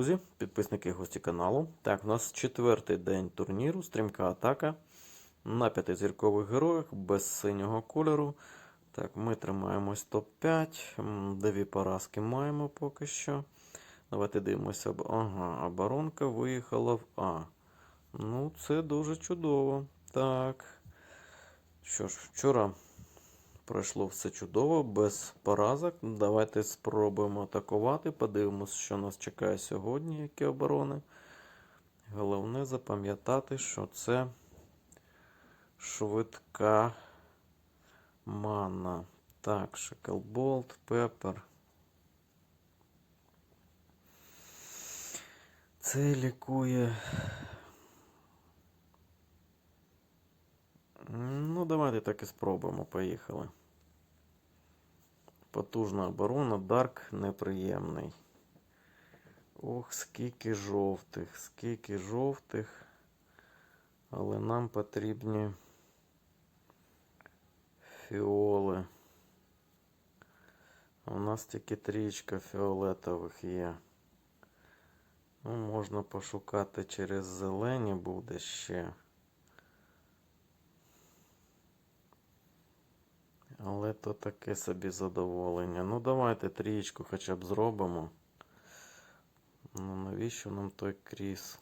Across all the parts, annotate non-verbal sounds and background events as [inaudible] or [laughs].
друзі, підписники гості каналу. Так, у нас четвертий день турніру, стрімка атака на п'ятизіркових героях без синього кольору. Так, ми тримаємось топ-5. М, Дві поразки маємо поки що. Давайте дивимося. Ага, оборонка виїхала в А. Ну, це дуже чудово. Так. Що ж, вчора пройшло все чудово, без поразок. Давайте спробуємо атакувати. Подивимось, що нас чекає сьогодні, які оборони. Головне запам'ятати, що це швидка мана. Так, Шекелболт, Пепер. Це лікує. Ну, давайте так і спробуємо. Поїхали. Потужна оборона, Дарк неприємний. Ох, скільки жовтих, скільки жовтих. Але нам потрібні фіоли. У нас тільки трічка фіолетових є. Ну, можна пошукати через зелені буде ще. Але то таке собі задоволення. Ну, давайте трієчку хоча б зробимо. Ну, навіщо нам той кріс?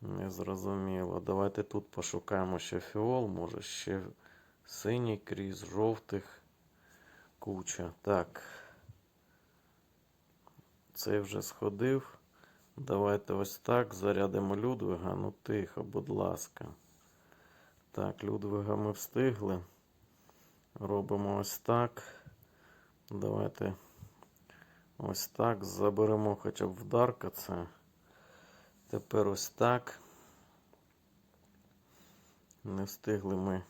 Не зрозуміло. Давайте тут пошукаємо ще фіол, може ще синій кріс, жовтих куча. Так. Цей вже сходив. Давайте ось так зарядимо Людвига. Ну тихо, будь ласка. Так, Людвига ми встигли. Робимо ось так. Давайте ось так. Заберемо хоча б вдарка це. Тепер ось так. Не встигли ми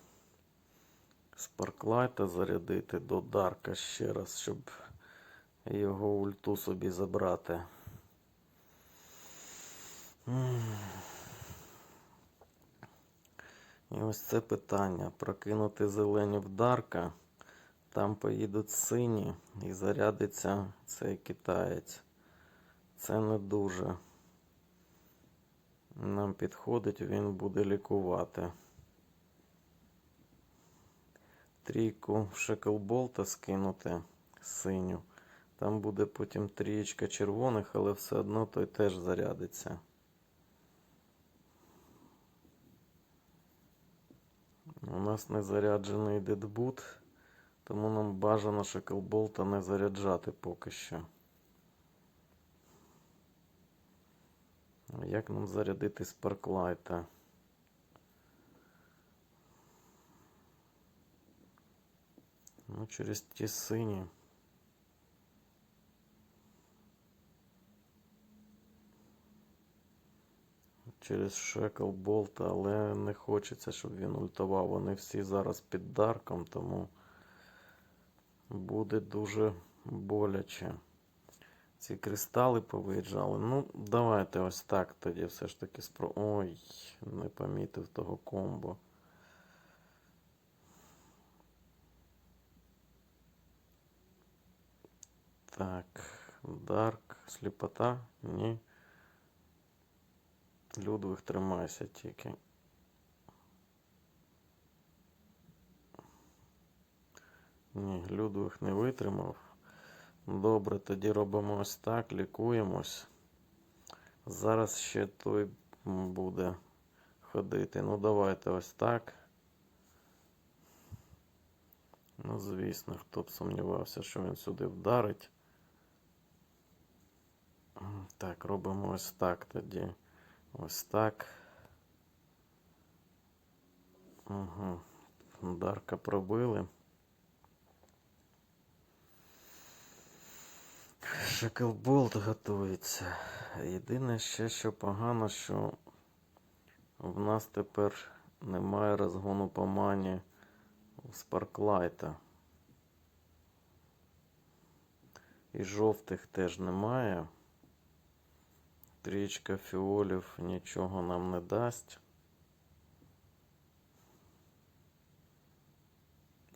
Спарклайта зарядити до Дарка ще раз, щоб його ульту собі забрати. І ось це питання. Прокинути зелені в Дарка. Там поїдуть сині і зарядиться цей китаєць. Це не дуже нам підходить, він буде лікувати. Трійку шекелболта скинути синю. Там буде потім трієчка червоних, але все одно той теж зарядиться. У нас не заряджений дедбут, тому нам бажано шеклболта не заряджати поки що. Як нам зарядити спарклайта? Ну, через ті сині. Через Шеклболта, але не хочеться, щоб він ультував. Вони всі зараз під дарком, тому буде дуже боляче. Ці кристали повиїжджали. Ну, давайте ось так тоді все ж таки спро. Ой, не помітив того комбо. Так, Дарк, сліпота, ні. Людвиг тримайся тільки. Ні, Людвиг не витримав. Добре, тоді робимо ось так, лікуємось. Зараз ще той буде ходити. Ну, давайте ось так. Ну, звісно, хто б сумнівався, що він сюди вдарить. Так, робимо ось так тоді. Ось так. Угу. Дарка пробили. Шекелболт готується. Єдине ще, що погано, що в нас тепер немає розгону по мані у Спарклайта. І жовтих теж немає. Трічка фіолів нічого нам не дасть.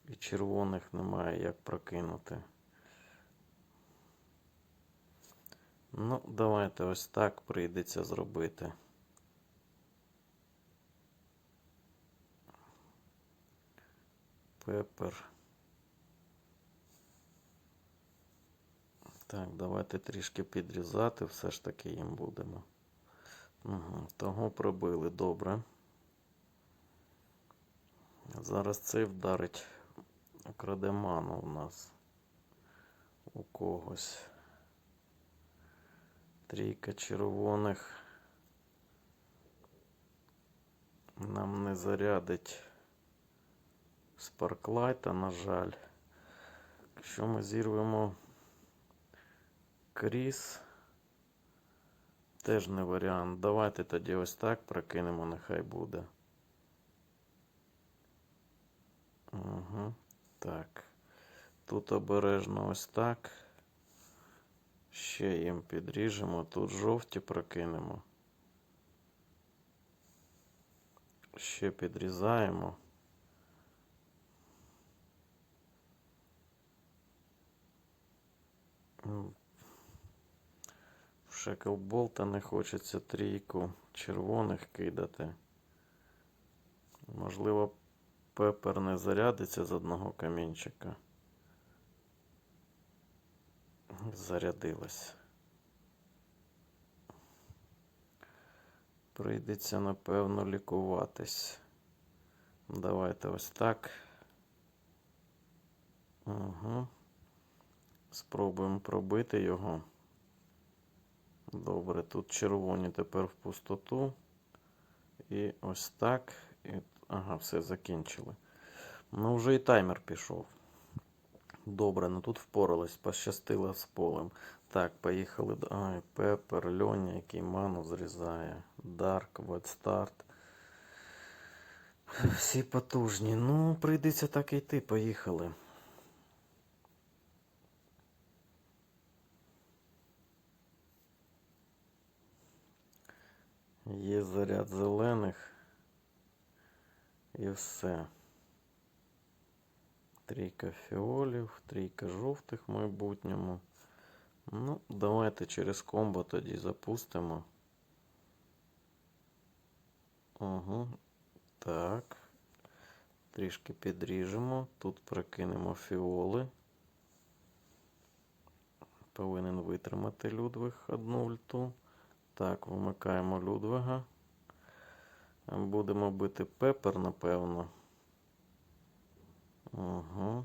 І червоних немає як прокинути. Ну, давайте ось так прийдеться зробити. Пепер. Так, давайте трішки підрізати, все ж таки їм будемо. Угу, того пробили, добре. Зараз цей вдарить краде ману у нас. У когось. Трійка червоних. Нам не зарядить спарклайта, на жаль. Якщо ми зірвемо кріс, теж не варіант. Давайте тоді ось так прокинемо, нехай буде. Угу. Так. Тут обережно ось так. Ще їм підріжемо. Тут жовті прокинемо. Ще підрізаємо. Шеклболта не хочеться трійку червоних кидати. Можливо, пепер не зарядиться з одного камінчика. Зарядилась. Прийдеться, напевно, лікуватись. Давайте ось так. Угу. Спробуємо пробити його. Добре, тут червоні тепер в пустоту. І ось так. І... Ага, все закінчили. Ну, вже і таймер пішов. Добре, ну тут впорались, пощастило з полем. Так, поїхали. Ай, Пепер, Льоня, який ману зрізає. Дарк, Ватстарт. Всі потужні. Ну, прийдеться так і йти, поїхали. Є заряд зелених. І все. Трійка фіолів, трійка жовтих в майбутньому. Ну, давайте через комбо тоді запустимо. Угу. Так. Трішки підріжемо. Тут прокинемо фіоли. Повинен витримати Людвиг одну ульту. Так, вимикаємо Людвига. Будемо бити пепер, напевно. Угу.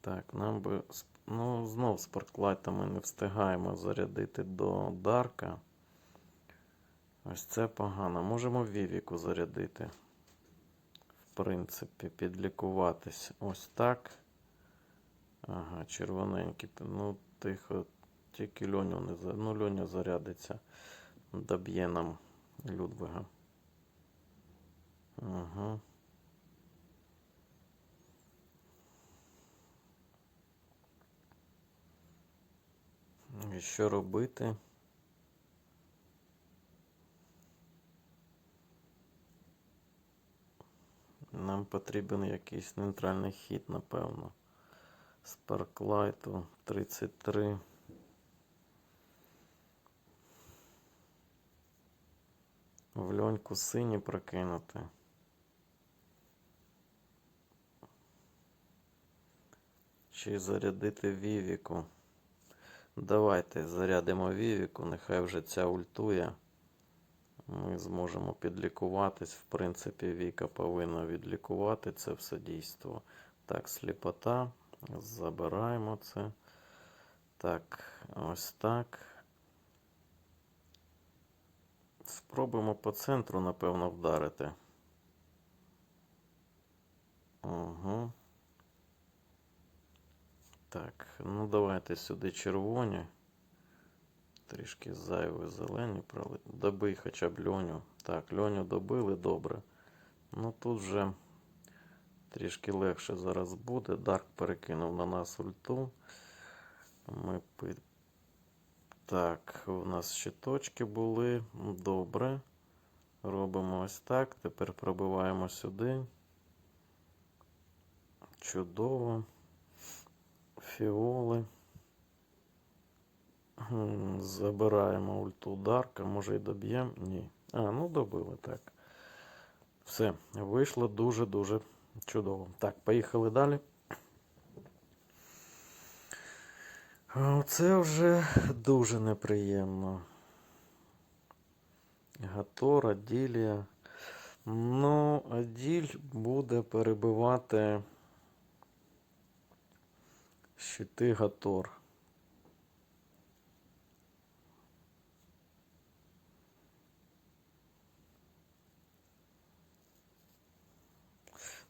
Так, нам би. Ну, знов спарклайта ми не встигаємо зарядити до Дарка. Ось це погано. Можемо Вівіку зарядити. В принципі, підлікуватись. Ось так. Ага, червоненький. Ну, тихо. Тільки Льоню не. Ну, Льоня зарядиться. Доб'є нам Людвига. Угу. І що робити? Нам потрібен якийсь нейтральний хід, напевно. Спарклайту 33. В льоньку сині прокинути. Чи зарядити Вівіку? Давайте зарядимо Вівіку, нехай вже ця ультує. Ми зможемо підлікуватись. В принципі, Віка повинна відлікувати це все дійство. Так, сліпота. Забираємо це. Так, ось так. Спробуємо по центру, напевно, вдарити. Угу. Так, ну давайте сюди червоні. Трішки зайві зелені пролить. Добий хоча б льоню. Так, льоню добили, добре. Ну тут вже трішки легше зараз буде. Дарк перекинув на нас ульту. Ми. Так, у нас ще точки були. Добре. Робимо ось так. Тепер пробиваємо сюди. Чудово. Фіоли. Забираємо ульту ударка, може і доб'ємо? Ні. А, ну добили, так. Все, вийшло дуже-дуже чудово. Так, поїхали далі. Це вже дуже неприємно. Гатор, Аділія. Ну, Аділь буде перебивати щити Гатор.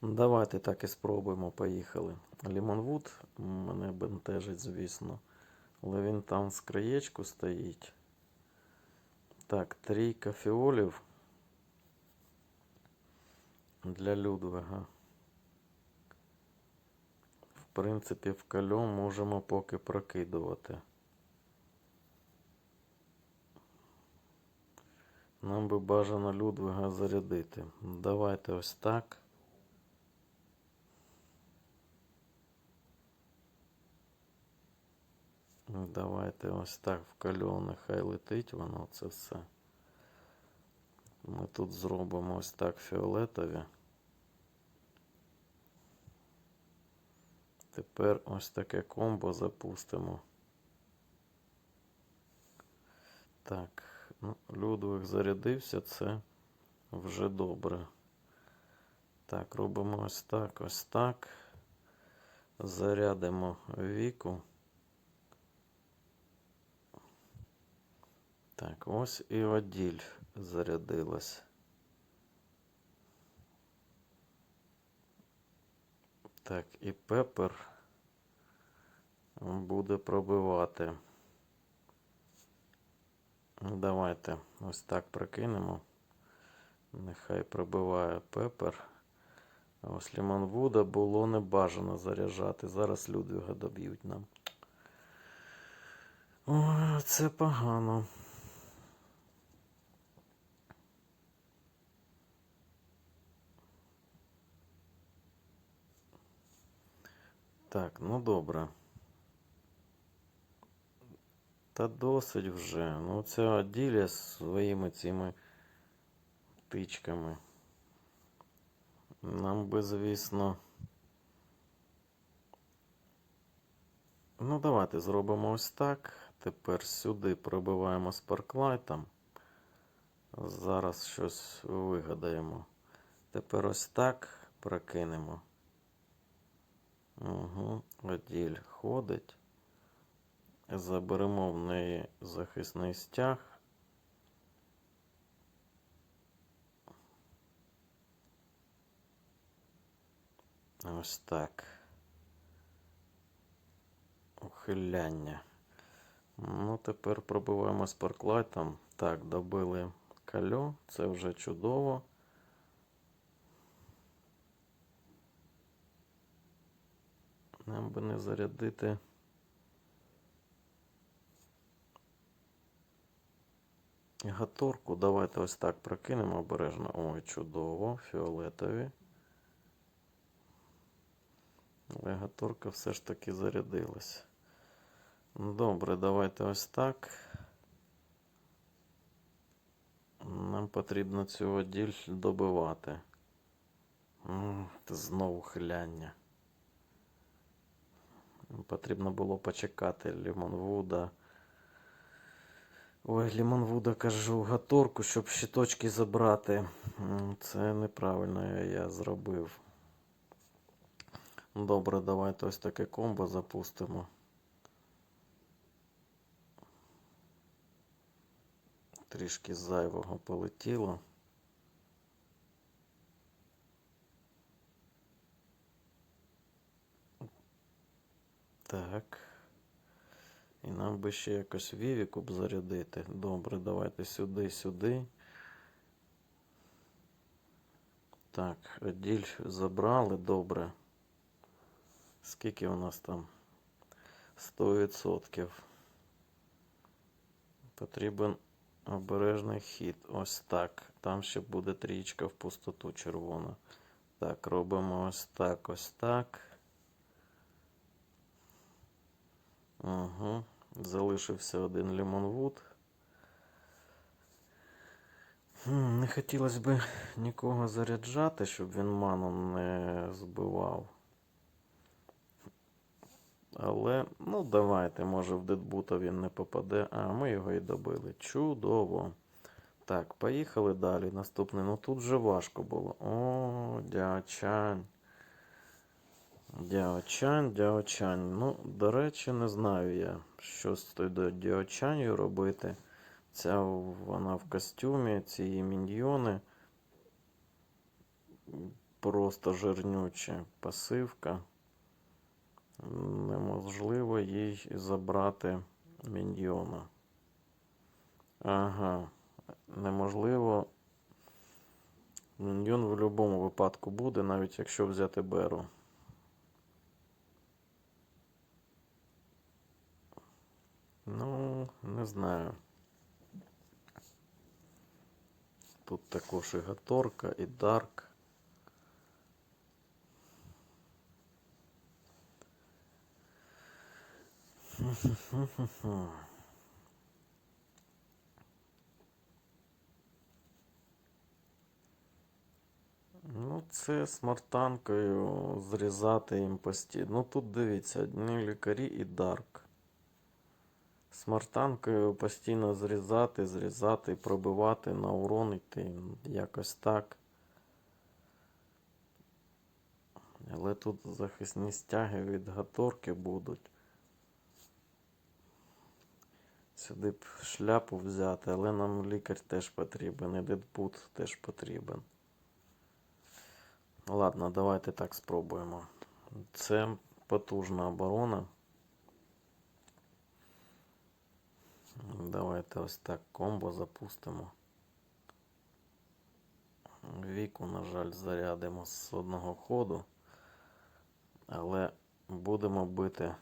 Давайте так і спробуємо. Поїхали. Лімонвуд мене бентежить, звісно. Але він там з краєчку стоїть. Так, трійка фіолів для Людвига. В принципі, в кальо можемо поки прокидувати. Нам би бажано Людвига зарядити. Давайте ось так. Давайте ось так в кальо нехай летить воно це все. Ми тут зробимо ось так фіолетові. Тепер ось таке комбо запустимо. Так, ну, Людвиг зарядився, це вже добре. Так, робимо ось так, ось так. Зарядимо віку. Так, ось і Оділь зарядилась. Так, і Пепер буде пробивати. Давайте ось так прокинемо. Нехай пробиває Пепер. Ось Лімонвуда було не бажано заряджати. Зараз Людвіга доб'ють нам. Ой, це погано. Так, ну добре. Та досить вже. Ну ця діля своїми цими тичками. Нам би, звісно. Ну, давайте зробимо ось так. Тепер сюди пробиваємо спарклайтом. Зараз щось вигадаємо. Тепер ось так прокинемо. Угу. Оділь ходить. Заберемо в неї захисний стяг. Ось так. Ухиляння. Ну, тепер пробиваємо спарклайтом. Так, добили кальо. Це вже чудово. Нам би не зарядити. Гаторку. Давайте ось так прокинемо обережно. Ой, чудово, фіолетові. Але гаторка все ж таки зарядилась. Добре, давайте ось так. Нам потрібно цього діль добивати. Знову хиляння. Потрібно було почекати Лімонвуда. Ой, Лімонвуда кажу, гаторку, щоб щиточки забрати. Це неправильно я, зробив. Добре, давайте ось таке комбо запустимо. Трішки зайвого полетіло. Так. І нам би ще якось Вівіку б зарядити. Добре, давайте сюди, сюди. Так, діль забрали, добре. Скільки у нас там? 100%. Потрібен обережний хід. Ось так. Там ще буде трічка в пустоту червона. Так, робимо ось так, ось так. Угу. Залишився один лімонвуд. Не хотілося б нікого заряджати, щоб він ману не збивав. Але, ну, давайте, може в дедбута він не попаде. А, ми його і добили. Чудово. Так, поїхали далі. Наступний. Ну тут вже важко було. О, дячань. Дяочань, дяочань. Ну, до речі, не знаю я, що з тою дяочанью робити. Ця вона в костюмі, ці її міньйони. Просто жирнюча пасивка. Неможливо їй забрати міньйона. Ага. Неможливо. Міньйон в будь-якому випадку буде, навіть якщо взяти беру. Ну, не знаю. Тут також і Гаторка, і Дарк. Ну, це смартанкою зрізати їм постійно. Ну тут дивіться, одні лікарі і Дарк. Смартанкою постійно зрізати, зрізати, пробивати на урон йти. Якось так. Але тут захисні стяги від гаторки будуть. Сюди б шляпу взяти, але нам лікар теж потрібен, і дедбут теж потрібен. Ладно, давайте так спробуємо. Це потужна оборона. Давайте ось так комбо запустимо. Віку, на жаль, зарядимо з одного ходу. Але будемо бити.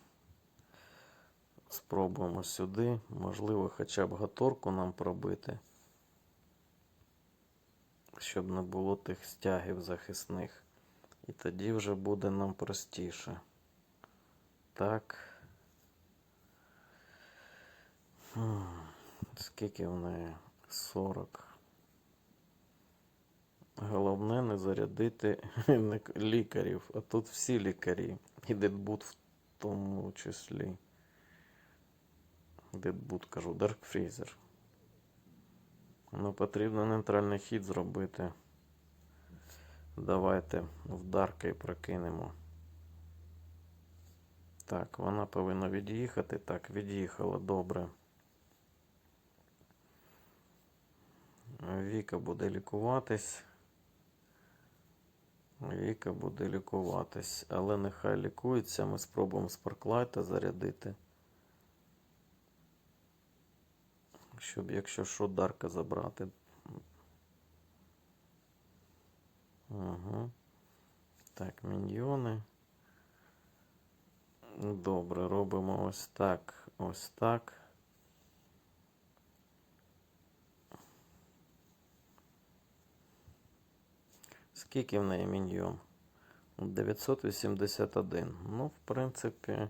Спробуємо сюди. Можливо, хоча б гаторку нам пробити. Щоб не було тих стягів захисних. І тоді вже буде нам простіше. Так. Скільки в неї? 40. Головне не зарядити [laughs] лікарів, а тут всі лікарі. І Дедбут в тому числі. Дедбут, кажу, Дарк Фрізер. Ну, потрібно нейтральний хід зробити. Давайте в Дарка прокинемо. Так, вона повинна від'їхати. Так, від'їхала, добре. Віка буде лікуватись. Віка буде лікуватись, але нехай лікується. Ми спробуємо спарклайта зарядити. Щоб, якщо що, Дарка забрати. Угу. Так, міньйони. Добре, робимо ось так, ось так. Скільки в неї міньйон? 981. Ну, в принципі,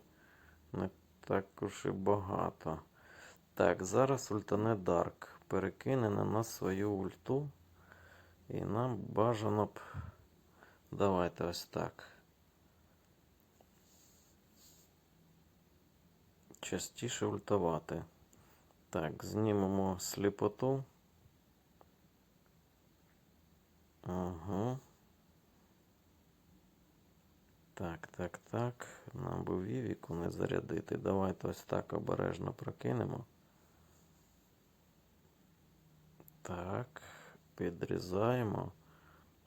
не так уж і багато. Так, зараз ультане Дарк. Перекине на свою ульту. І нам бажано б. Давайте ось так. Частіше ультувати. Так, знімемо сліпоту. Ага. Так, так, так. Нам би Вівіку не зарядити. Давайте ось так обережно прокинемо. Так, підрізаємо.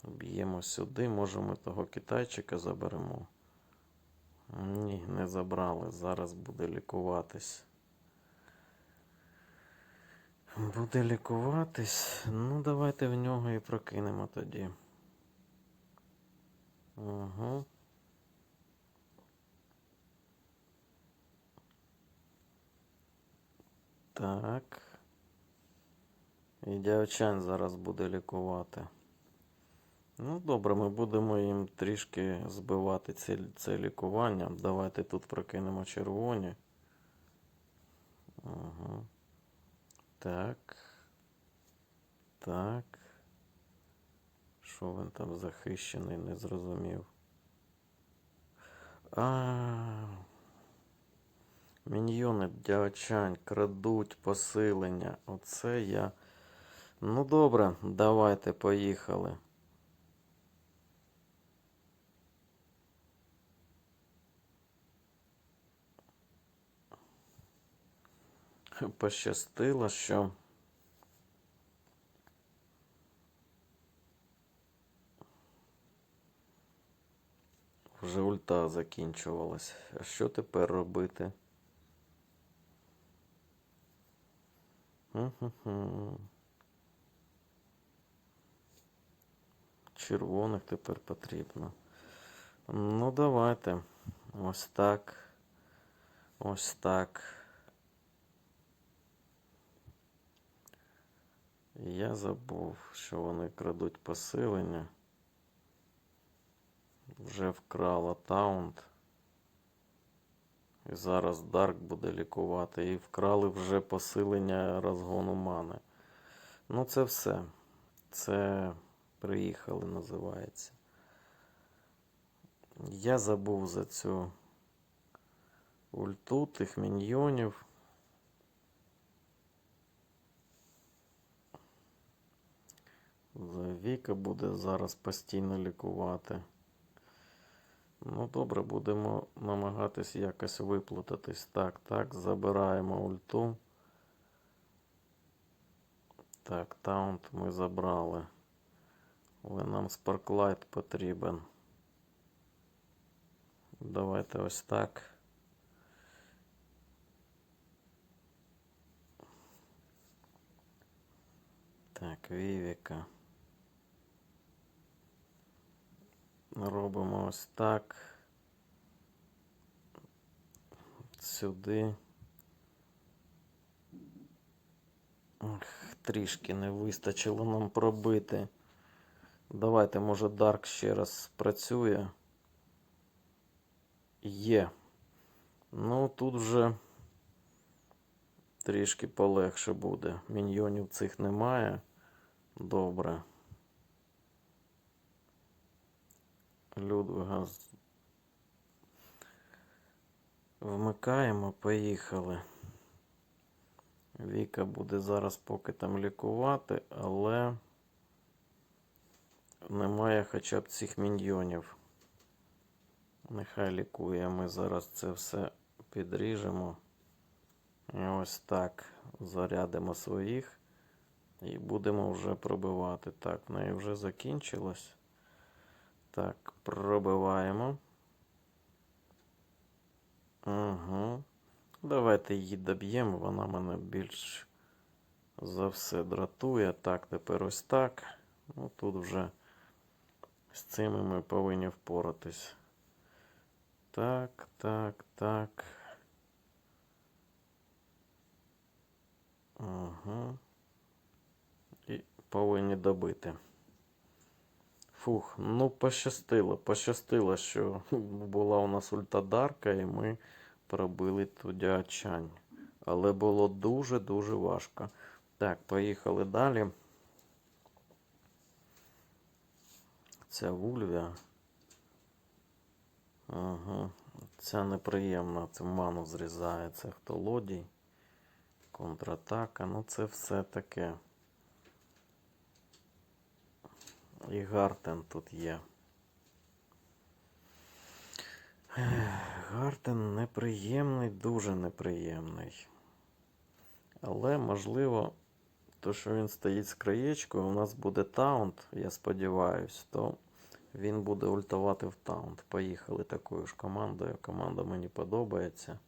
Б'ємо сюди. Може ми того китайчика заберемо. Ні, не забрали. Зараз буде лікуватись. Буде лікуватись. Ну, давайте в нього і прокинемо тоді. Угу. Так. І дявчан зараз буде лікувати. Ну, добре, ми будемо їм трішки збивати це, це лікування. Давайте тут прокинемо червоні. Угу. Так. Так. Що він там захищений, не зрозумів. А. Міньйони дячань крадуть посилення. Оце я. Ну добре, давайте поїхали. Пощастило, що. Вже ульта закінчувалась. А що тепер робити? Червоних тепер потрібно. Ну, давайте. Ось так. Ось так. Я забув, що вони крадуть посилення. Вже вкрала таунт. І зараз Дарк буде лікувати. І вкрали вже посилення розгону мани. Ну, це все. Це приїхали, називається. Я забув за цю ульту тих міньйонів. Віка буде зараз постійно лікувати. Ну, добре, будемо намагатись якось виплутатись. Так, так, забираємо ульту. Так, таунт ми забрали. Але нам спарклайт потрібен. Давайте ось так. Так, Вівіка. Робимо ось так. Сюди. Ох, трішки не вистачило нам пробити. Давайте, може, Дарк ще раз спрацює. Є. Ну, тут вже трішки полегше буде. Міньйонів цих немає. Добре. Людвига вмикаємо, поїхали. Віка буде зараз поки там лікувати, але немає хоча б цих міньйонів. Нехай лікує. Ми зараз це все підріжемо. І ось так зарядимо своїх і будемо вже пробивати. Так, в неї вже закінчилось. Так, пробиваємо. Угу. Давайте її доб'ємо, вона мене більш за все дратує. Так, тепер ось так. Ну тут вже з цими ми повинні впоратись. Так, так, так. Угу. І повинні добити. Фух, ну пощастило, пощастило, що була у нас ультадарка, і ми пробили ту дячань. Але було дуже-дуже важко. Так, поїхали далі. Ця вульвія. Ага. Ця неприємна, це ману зрізає. Це хто лодій. Контратака. Ну це все таке. І Гартен тут є. Гартен неприємний, дуже неприємний. Але, можливо, то, що він стоїть з краєчкою, у нас буде таунт, я сподіваюся, то він буде ультувати в таунт. Поїхали такою ж командою. Команда мені подобається.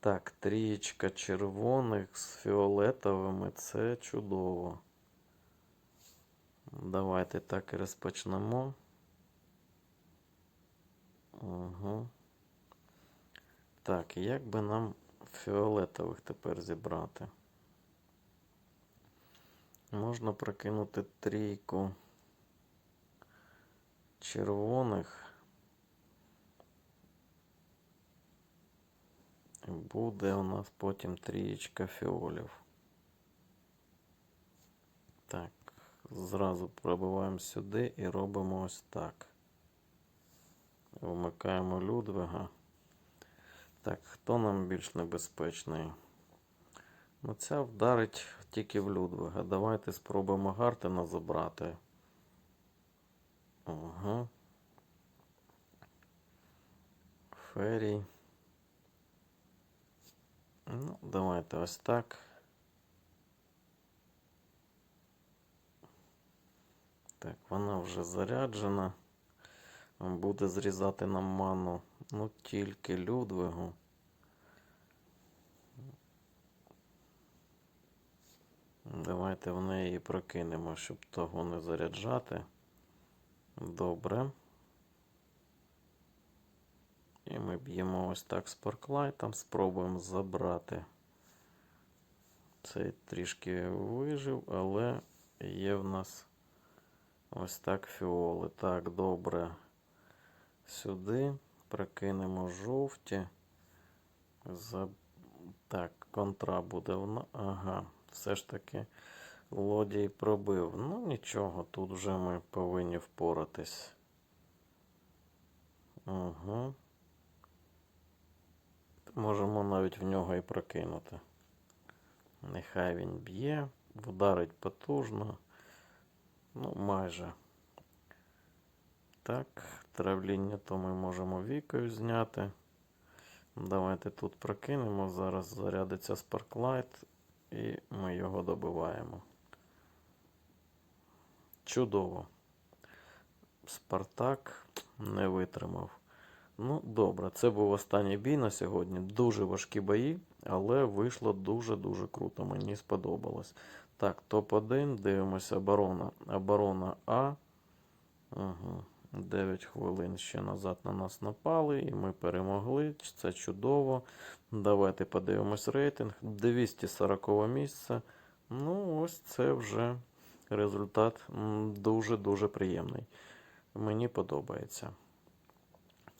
Так, трієчка червоних з фіолетовими це чудово. Давайте так і розпочнемо. Угу. Так, як би нам фіолетових тепер зібрати? Можна прокинути трійку червоних. Буде у нас потім трієчка фіолів. Так, зразу пробиваємо сюди і робимо ось так. Вмикаємо Людвига. Так, хто нам більш небезпечний? Ну, ця вдарить тільки в Людвига. Давайте спробуємо Гартена забрати. Ага. Ферій. Ну, давайте ось так. Так, вона вже заряджена. Буде зрізати нам ману. Ну, тільки Людвигу. Давайте в неї прокинемо, щоб того не заряджати. Добре. І ми б'ємо ось так спарклайтом, спробуємо забрати. Цей трішки вижив, але є в нас ось так фіоли. Так, добре. Сюди прокинемо жовті. Так, контра буде вона. Ага, все ж таки лодій пробив. Ну нічого, тут вже ми повинні впоратись. Угу. Можемо навіть в нього і прокинути. Нехай він б'є, вдарить потужно. Ну, майже. Так, травління то ми можемо вікою зняти. Давайте тут прокинемо. Зараз зарядиться спарклайт і ми його добиваємо. Чудово. Спартак не витримав. Ну, добре, це був останній бій на сьогодні. Дуже важкі бої, але вийшло дуже-дуже круто. Мені сподобалось. Так, топ-1, дивимося оборона. Оборона А. Угу. 9 хвилин ще назад на нас напали, і ми перемогли. Це чудово. Давайте подивимось рейтинг. 240 місце. Ну, ось це вже результат дуже-дуже приємний. Мені подобається.